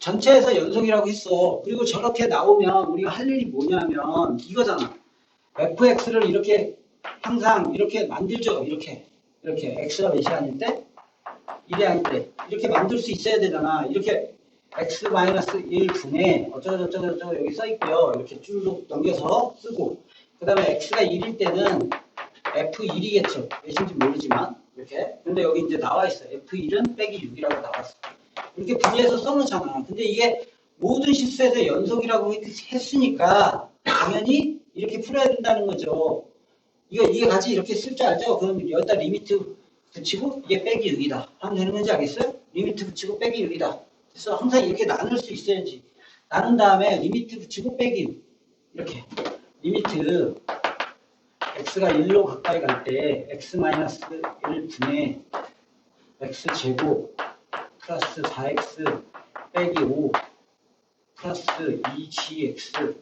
전체에서 연속이라고 했어. 그리고 저렇게 나오면 우리가 할 일이 뭐냐면 이거잖아. fx를 이렇게 항상 이렇게 만들죠. 이렇게. 이렇게 x가 몇이 아닐 때? 1이 아닐 때. 이렇게 만들 수 있어야 되잖아. 이렇게 x-1 분의 어쩌고저쩌고 여기 써 있고요. 이렇게 줄로 넘겨서 쓰고 그 다음에 x가 1일 때는 f1이겠죠. 몇인지 모르지만 이렇게. 근데 여기 이제 나와 있어. f1은 빼기 6이라고 나왔어. 이렇게 분리해서 써놓잖아. 근데 이게 모든 실수에서 연속이라고 했- 했으니까 당연히 이렇게 풀어야 된다는 거죠. 이거 이게 같이 이렇게 쓸 줄 알죠? 그럼 여기다 리미트 붙이고 이게 빼기 6이다. 하면 되는 건지 알겠어요? 리미트 붙이고 빼기 6이다. 그래서 항상 이렇게 나눌 수 있어야지. 나눈 다음에 리미트 붙이고 빼기 6. 이렇게. 리미트 x가 1로 가까이 갈 때 x-1 분의 x제곱 플러스 4x 빼기 5 플러스 2gx는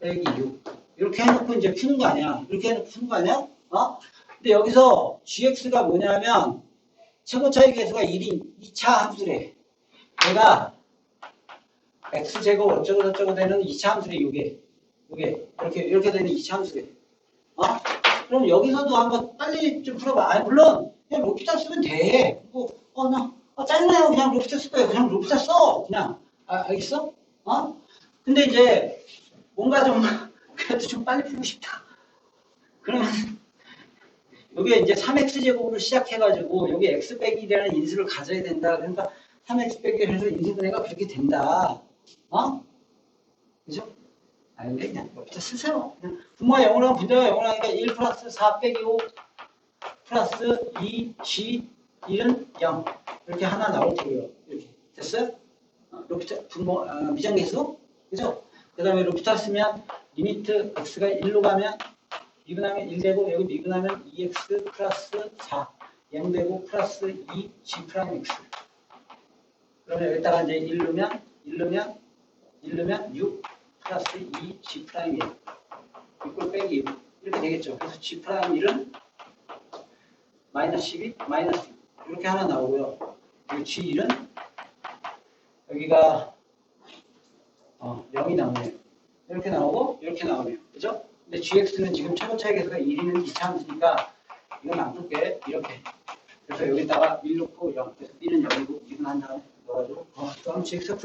빼기 6 이렇게 해놓고 이제 푸는 거 아니야. 이렇게 해놓고 푸는 거 아니야? 어? 근데 여기서 gx가 뭐냐면 최고 차이 계수가 1인 2차 함수래. 얘가 x제곱 어쩌고 저쩌고 되는 2차 함수래 이게. 이게. 이렇게 이렇게 되는 2차 함수래. 어? 그럼 여기서도 한번 빨리 좀 풀어봐. 아 물론 그냥 로피타 쓰면 돼. 뭐, 어, 나, 아, 짜증나요. 그냥 로피타 쓸 거예요. 그냥 로피타 써. 그냥. 아, 알겠어? 어? 근데 이제 뭔가 좀, 그래도 좀 빨리 풀고 싶다. 그러면, 여기에 이제 3x제곱으로 시작해가지고, 여기 x 빼기 1이라는 인수를 가져야 된다. 그러니까 3x 빼기 1에서 인수분해가 그렇게 된다. 어? 그죠? 아, 근데 그냥 로피타 쓰세요. 분모가 0으로 하면 분모가 0으로 하니까 1 플러스 4 빼기 5 플러스 2, g 1은 0 이렇게 하나 나올 테고요. 이렇게 됐어요? 어, 로피타 분모 어, 미정계수 그죠? 그 다음에 로피타 쓰면 리미트 x가 1로 가면 미분하면 1 되고 여기 미분하면 2x 플러스 4 0 되고 플러스 2 g 프라임 x 그러면 여기다가 이제 1 넣으면 1 넣으면 1 넣으면 6 플러스 2 g 프라임 1 이꼴 빼기 6 이렇게 되겠죠. 그래서 g 프라임 1은 마이너스 12, 마이너스 6 이렇게 하나 나오고요. 이 G1은 여기가 어, 0이 나오네요. 이렇게 나오고 이렇게 나오네요. 그죠? 근데 GX는 지금 최고 차이 계수가 1이는 2차 함수니까 이건 안 풀게 이렇게 그래서 여기다가 1 놓고 0 그래서 B는 0이고 2는 한 다음에 넣어가지고 어, 그럼 GX가